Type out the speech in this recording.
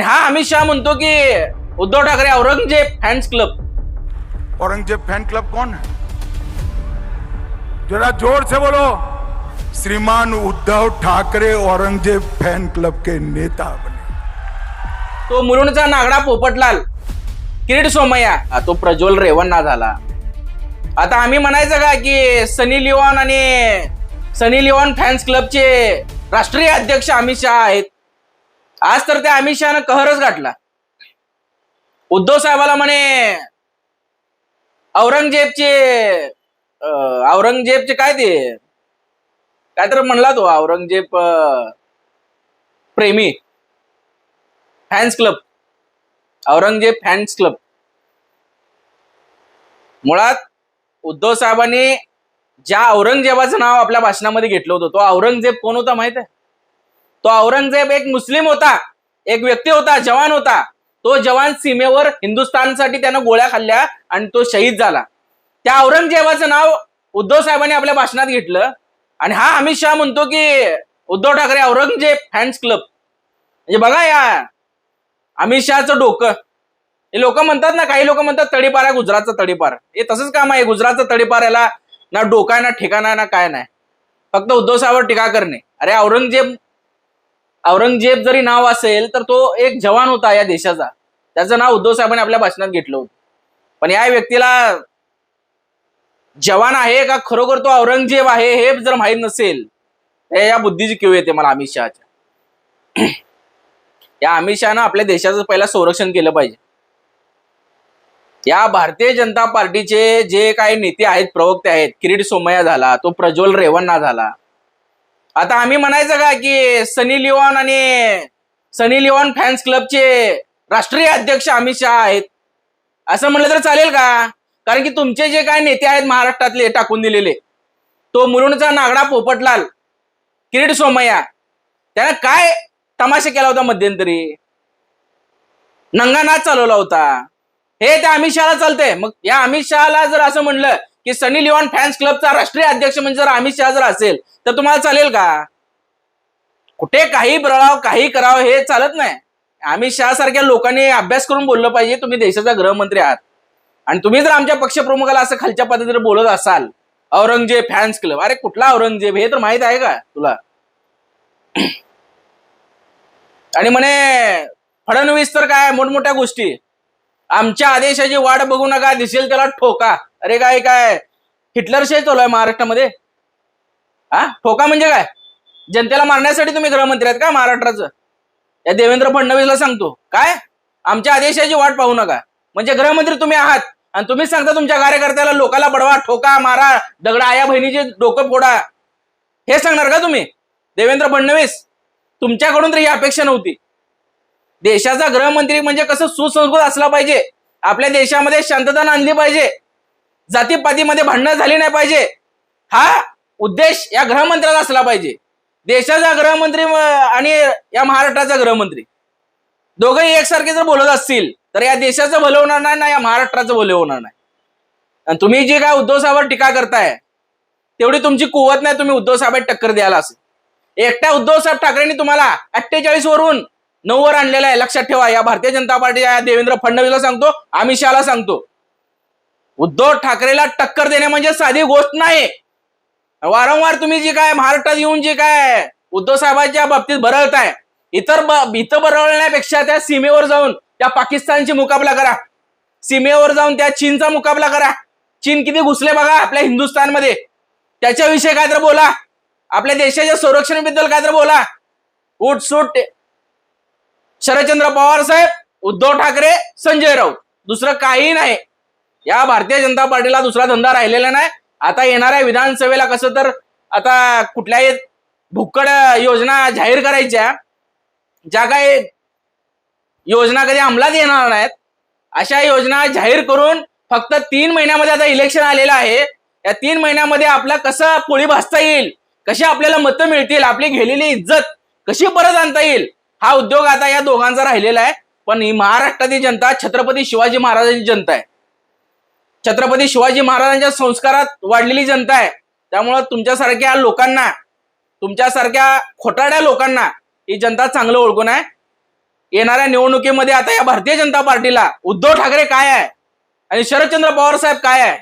आणि हा अमित शहा म्हणतो की Uddhav Thackeray Aurangzeb fans club Aurangzeb fan club है? जरा जोर से बोलो। श्रीमान उद्धव ठाकरे औरंगजेब फैन क्लब के नेता बने। तो मुलुंडचा नागडा पोपटलाल किरीट सोमय्या तो प्रज्वल रेवन्ना झाला. आता आम्ही म्हणायचं का की सनी लिओन आणि सनी लिओन फॅन्स क्लबचे राष्ट्रीय अध्यक्ष अमित शहा आहेत. आज तर त्या अमित शहानं कहरच गाठला. उद्धव साहेबाला म्हणे औरंगजेबचे औरंगजेबचे काय ते? काय तर म्हणला तो औरंगजेब प्रेमी fans club Aurangzeb fans club मुळात उद्धव साहेबांनी ज्या औरंगजेबाचं नाव आपल्या भाषणामध्ये घेतलं होतं तो औरंगजेब कोण होता माहीत आहे? तो औरंगजेब एक मुस्लिम होता एक व्यक्ती होता जवान होता. तो जवान सीमेवर हिंदुस्थानसाठी त्यानं गोळ्या खाल्ल्या आणि तो शहीद झाला. त्या औरंगजेबाचं नाव उद्धव साहेबांनी आपल्या भाषणात घेतलं. आणि हा अमित शहा म्हणतो की उद्धव ठाकरे औरंगजेब फॅन्स क्लब. म्हणजे बघा या अमित शहाचं डोकं. हे लोक म्हणतात ना काही लोक म्हणतात तडीपार आहे गुजरातचा तडीपार. हे तसंच काम आहे गुजरातचं तडीपार याला ना डोका आहे ना ठिकाणा आहे ना काय नाही. फक्त उद्धव साहेबांवर टीका करणे. अरे औरंगजेब औरंगजेब जरी नाव असेल तर तो एक जवान होता या देशाचा. त्याचं नाव उद्धव साहेबांनी आपल्या भाषणात घेतलं होतं. पण या व्यक्तीला जवान आहे का? खरोखर तो औरंगजेब आहे हे जर माहीत नसेल तर या बुद्धीची किव येते मला अमित शहाच्या. या अमित शहानं आपल्या देशाचं पहिला संरक्षण केलं पाहिजे. या भारतीय जनता पार्टीचे जे काही नेते आहेत प्रवक्ते आहेत किरीट सोमय्या झाला तो प्रज्वल रेवन्ना झाला आता आम्ही म्हणायचं का की सनी लिओन आणि सनी लिओन फॅन्स क्लबचे राष्ट्रीय अध्यक्ष अमित शहा आहेत. असं म्हणलं तर चालेल का? कारण की तुमचे जे काय नेते आहेत महाराष्ट्रातले टाकून दिलेले तो मुलुंडचा नागडा पोपटलाल किरीट सोमय्या त्यानं काय तमाशा केला होता मध्यंतरी? नंगा नाच चालवला होता. हे त्या अमित शहाला चालतंय. मग या अमित शहाला जर असं म्हणलं की सनी लिओन फॅन्स क्लबचा राष्ट्रीय अध्यक्ष म्हणजे जर अमित शहा जर असेल तर तुम्हाला चालेल का? कुठे काही बळाव काही करावं हे चालत नाही. अमित शहा सारख्या लोकांनी अभ्यास करून बोललं पाहिजे तुम्ही देशाचा गृहमंत्री आहात. आणि तुम्ही जर आमच्या पक्षप्रमुखाला असं खालच्या पद्धतीने बोलत असाल औरंगजेब फॅन्स क्लब अरे कुठला औरंगजेब हे तर माहीत आहे का तुला? आणि म्हणे फडणवीस तर काय मोठमोठ्या गोष्टी. आमच्या आदेशाची वाट बघू नका दिसेल त्याला ठोका. अरे काय काय? हिटलरशाही चालू आहे महाराष्ट्रामध्ये. हा ठोका म्हणजे काय? जनतेला मारण्यासाठी तुम्ही गृहमंत्री आहेत का महाराष्ट्राचं? या देवेंद्र फडणवीसला सांगतो. काय? आमच्या आदेशाची वाट पाहू नका. म्हणजे गृहमंत्री तुम्ही आहात आणि तुम्हीच सांगता तुमच्या कार्यकर्त्याला लोकाला बडवा ठोका मारा दगडा आया बहिणीचे डोकं फोडा. हे सांगणार का तुम्ही? देवेंद्र फडणवीस तुमच्याकडून तर ही अपेक्षा नव्हती. देशाचा गृहमंत्री म्हणजे कसं सुसंस्कृत असला पाहिजे. आपल्या देशामध्ये शांतता आणली पाहिजे. जातीपातीमध्ये भांडणं झाली नाही पाहिजे. हा उद्देश या गृहमंत्र्याचा असला पाहिजे. देशाचा गृहमंत्री आणि या महाराष्ट्राचा गृहमंत्री. दोघंही एकसारखे जर बोलत असतील तर या देशाचं भलं होणार नाही ना या महाराष्ट्राचं भलं होणार नाही. आणि तुम्ही जी काय उद्धव साहेबांवर टीका करताय तेवढी तुमची कुवत नाही तुम्ही उद्धव साहेब टक्कर द्यायला असं. एकट्या उद्धव साहेब ठाकरेंनी तुम्हाला अठ्ठेचाळीस वरून नऊवर आणलेला आहे. लक्षात ठेवा या भारतीय जनता पार्टीच्या देवेंद्र फडणवीसला सांगतो अमित शहाला सांगतो. उद्धव ठाकरेला टक्कर देणे म्हणजे साधी गोष्ट नाही. वारंवार तुम्ही जी काय महाराष्ट्रात येऊन जी काय उद्धव साहेबांच्या बाबतीत बरळताय इतर इथं बरळण्यापेक्षा त्या सीमेवर जाऊन त्या पाकिस्तानची मुकाबला करा. सीमेवर जाऊन त्या चीनचा मुकाबला करा. चीन किती घुसले बघा आपल्या हिंदुस्थानमध्ये. त्याच्याविषयी काय तर बोला. आपल्या देशाच्या संरक्षणाबद्दल काय तर बोला. उठसूट शरदचंद्र पवार साहेब उद्धव ठाकरे संजय राऊत. दुसरं काही नाही. या भारतीय जनता पार्टीला दुसरा धंदा राहिलेला नाही. आता येणाऱ्या विधानसभेला कसं तर आता कुठल्याही भुक्कड योजना जाहीर करायच्या ज्या काही योजना कधी अंमलात येणार नाहीत अशा योजना जाहीर करून फक्त तीन महिन्यामध्ये आता इलेक्शन आलेलं आहे. या तीन महिन्यामध्ये आपला कसं पोळी भासता येईल? कशी आपल्याला मतं मिळतील? आपली गेलेली इज्जत कशी परत आणता येईल? हा उद्योग आता या दोघांचा राहिलेला आहे. पण ही महाराष्ट्रातील जनता छत्रपती शिवाजी महाराजांची जनता आहे. छत्रपती शिवाजी महाराजांच्या संस्कारात वाढलेली जनता आहे. त्यामुळं तुमच्यासारख्या लोकांना तुमच्यासारख्या खोटाड्या लोकांना ही जनता चांगलं ओळखून आहे. येणाऱ्या निवडणुकीमध्ये आता या भारतीय जनता पार्टीला उद्धव ठाकरे काय आहे? आणि शरदचंद्र पवार साहेब काय आहे?